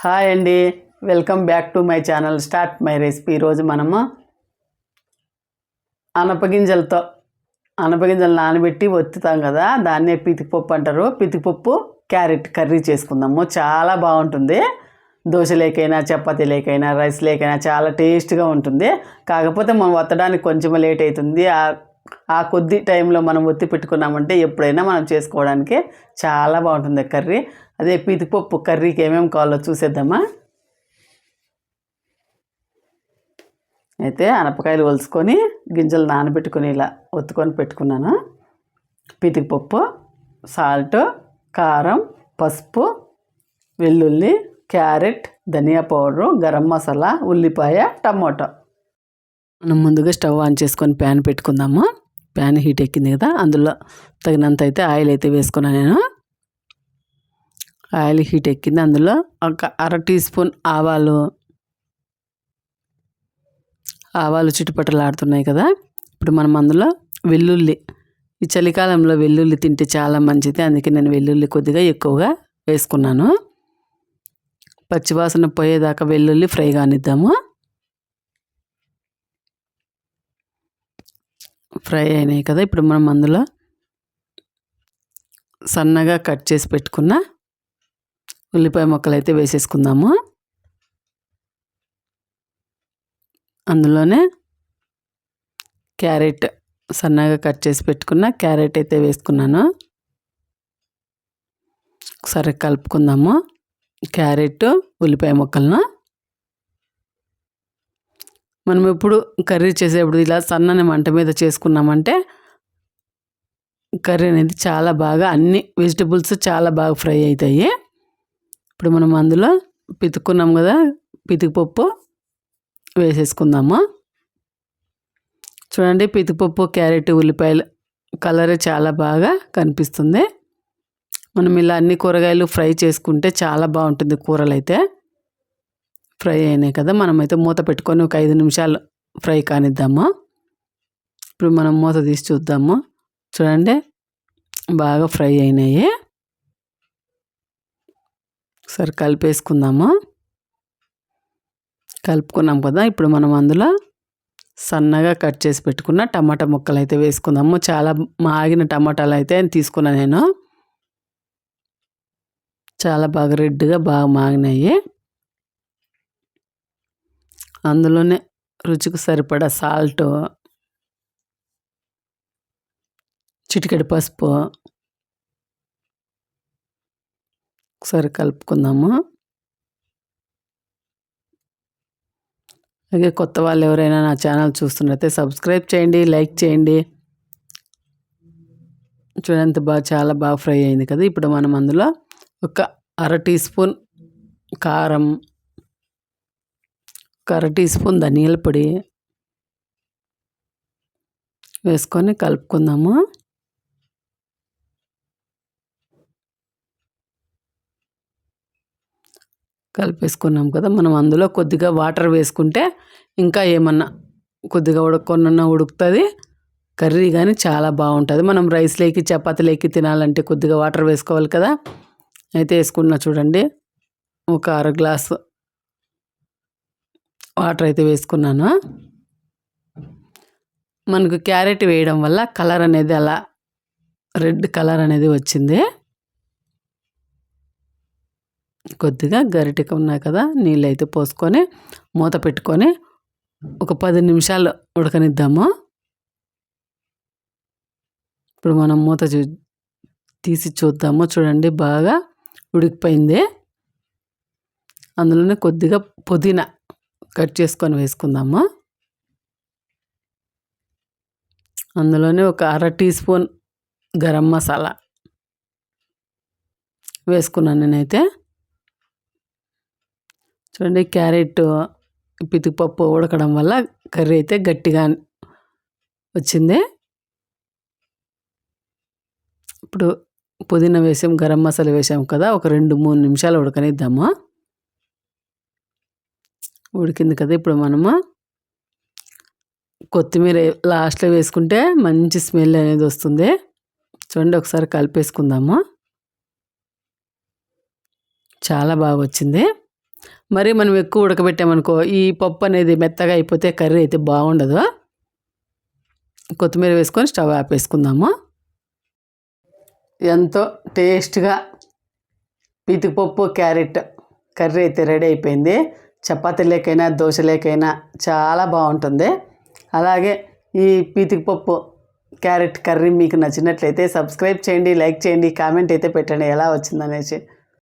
Hi అండి. Welcome back to my channel start my recipe. ఈరోజు మనము అనపగింజలతో అనపగింజలు నానబెట్టి ఒత్తుతాం కదా దాన్నే పితికిపప్పు అంటారు. పితికిపప్పు క్యారెట్ కర్రీ చేసుకుందాము. చాలా బాగుంటుంది. దోశ లేకైనా చపాతీ లేకైనా రైస్ లేకైనా చాలా టేస్ట్గా ఉంటుంది. కాకపోతే మనం వత్తడానికి కొంచెం లేట్ అవుతుంది. ఆ కొద్ది టైంలో మనం ఒత్తి పెట్టుకున్నామంటే ఎప్పుడైనా మనం చేసుకోవడానికి చాలా బాగుంటుంది కర్రీ. అదే పితిపప్పు కర్రీకి ఏమేమి కావాలో చూసేద్దామా? అయితే అనపకాయలు ఒలుచుకొని గింజలు నానబెట్టుకొని ఇలా ఒత్తుకొని పెట్టుకున్నాను. పితికిపప్పు సాల్ట్ కారం పసుపు వెల్లుల్లి క్యారెట్ ధనియా పౌడరు గరం మసాలా ఉల్లిపాయ టమోటా. మనం ముందుగా స్టవ్ ఆన్ చేసుకొని ప్యాన్ పెట్టుకుందాము. ప్యాన్ హీట్ ఎక్కింది కదా అందులో తగినంత అయితే ఆయిల్ అయితే వేసుకున్నాను నేను. ఆయిల్ హీట్ ఎక్కింది అందులో ఒక అర టీ స్పూన్ ఆవాలు ఆవాలు చుట్టుపట్టలాడుతున్నాయి కదా. ఇప్పుడు మనం అందులో వెల్లుల్లి ఈ చలికాలంలో వెల్లుల్లి తింటే చాలా మంచిది. అందుకే నేను వెల్లుల్లి కొద్దిగా ఎక్కువగా వేసుకున్నాను. పచ్చివాసన పోయేదాకా వెల్లుల్లి ఫ్రై కానిద్దాము. ఫ్రై అయినాయి కదా ఇప్పుడు మనం అందులో సన్నగా కట్ చేసి పెట్టుకున్న ఉల్లిపాయ ముక్కలు అయితే వేసేసుకుందాము. అందులోనే క్యారెట్ సన్నగా కట్ చేసి పెట్టుకున్న క్యారెట్ అయితే వేసుకున్నాను. ఒకసారి కలుపుకుందాము. క్యారెట్ ఉల్లిపాయ ముక్కలను మనం ఎప్పుడు కర్రీ చేసేప్పుడు ఇలా సన్నని మంట మీద చేసుకున్నామంటే కర్రీ అనేది చాలా బాగా అన్ని వెజిటబుల్స్ చాలా బాగా ఫ్రై అవుతాయి ఇప్పుడు మనం అందులో పితుక్కున్నాం కదా పితికిపప్పు వేసేసుకుందాము. చూడండి పితికిపప్పు క్యారెట్ ఉల్లిపాయలు కలర్ చాలా బాగా కనిపిస్తుంది. మనం ఇలా అన్ని కూరగాయలు ఫ్రై చేసుకుంటే చాలా బాగుంటుంది కూరలు అయితే ఫ్రై అయినాయి కదా మనమైతే మూత పెట్టుకొని ఒక ఐదు నిమిషాలు ఫ్రై కానిద్దాము. ఇప్పుడు మనం మూత తీసి చూద్దాము. చూడండి బాగా ఫ్రై అయినాయి. సరే కలిపేసుకుందాము. కలుపుకున్నాం కదా ఇప్పుడు మనం అందులో సన్నగా కట్ చేసి పెట్టుకున్న టమాటా ముక్కలు అయితే వేసుకుందాము. చాలా మాగిన టమాటాలు అయితే తీసుకున్నాను నేను. చాలా బాగా రెడ్గా బాగా మాగినాయి. అందులోనే రుచికి సరిపడా సాల్ట్ చిటికెడు పసుపు ఒకసారి కలుపుకుందాము. అలాగే కొత్త వాళ్ళు ఎవరైనా నా ఛానల్ చూస్తున్నట్టే సబ్స్క్రైబ్ చేయండి లైక్ చేయండి. చూడంత బాగా చాలా బాగా ఫ్రై అయింది కదా. ఇప్పుడు మనం అందులో ఒక అర టీ స్పూన్ కారం ఒక అర టీ స్పూన్ ధనియాల పొడి వేసుకొని కలుపుకుందాము. కలిపేసుకున్నాం కదా మనం అందులో కొద్దిగా వాటర్ వేసుకుంటే ఇంకా ఏమన్నా కొద్దిగా ఉడకొన్న ఉడుకుతుంది. కర్రీ కానీ చాలా బాగుంటుంది. మనం రైస్లోకి చపాతీలోకి తినాలంటే కొద్దిగా వాటర్ వేసుకోవాలి కదా. అయితే వేసుకున్నా చూడండి. ఒక అర గ్లాసు వాటర్ అయితే వేసుకున్నాను. మనకు క్యారెట్ వేయడం వల్ల కలర్ అనేది అలా రెడ్ కలర్ అనేది వచ్చింది. కొద్దిగా గరిటెక ఉన్నాయి కదా నీళ్ళు అయితే పోసుకొని మూత పెట్టుకొని ఒక పది నిమిషాలు ఉడకనిద్దాము. ఇప్పుడు మనం మూత చూ తీసి చూద్దాము. చూడండి బాగా ఉడికిపోయింది. అందులోనే కొద్దిగా పుదీనా కట్ చేసుకొని వేసుకుందాము? అందులోనే ఒక అర టీ స్పూన్ గరం మసాలా వేసుకున్నాను నేనైతే. చూడండి క్యారెట్ పితికిపప్పు ఉడకడం వల్ల కర్రీ అయితే గట్టిగా వచ్చింది. ఇప్పుడు పుదీనా వేసాం గరం మసాలా వేసాం కదా ఒక రెండు మూడు నిమిషాలు ఉడకనిద్దాము? ఉడికింది కదా ఇప్పుడు మనము. కొత్తిమీర లాస్ట్లో వేసుకుంటే మంచి స్మెల్ అనేది వస్తుంది. చూడండి ఒకసారి కలిపేసుకుందాము. చాలా బాగా వచ్చింది. మరి మనం ఎక్కువ ఉడకబెట్టామనుకో ఈ పప్పు అనేది మెత్తగా అయిపోతే కర్రీ అయితే బాగుండదు. కొత్తిమీర వేసుకొని స్టవ్ ఆపేసుకుందాము. ఎంతో టేస్ట్గా పితిపప్పు క్యారెట్ కర్రీ అయితే రెడీ అయిపోయింది. చపాతీలేకైనా దోశలేకైనా చాలా బాగుంటుంది. అలాగే ఈ పీతికపప్పు క్యారెట్ కర్రీ మీకు నచ్చినట్లయితే సబ్స్క్రైబ్ చేయండి లైక్ చేయండి కామెంట్ అయితే పెట్టండి ఎలా వచ్చిందనేసి.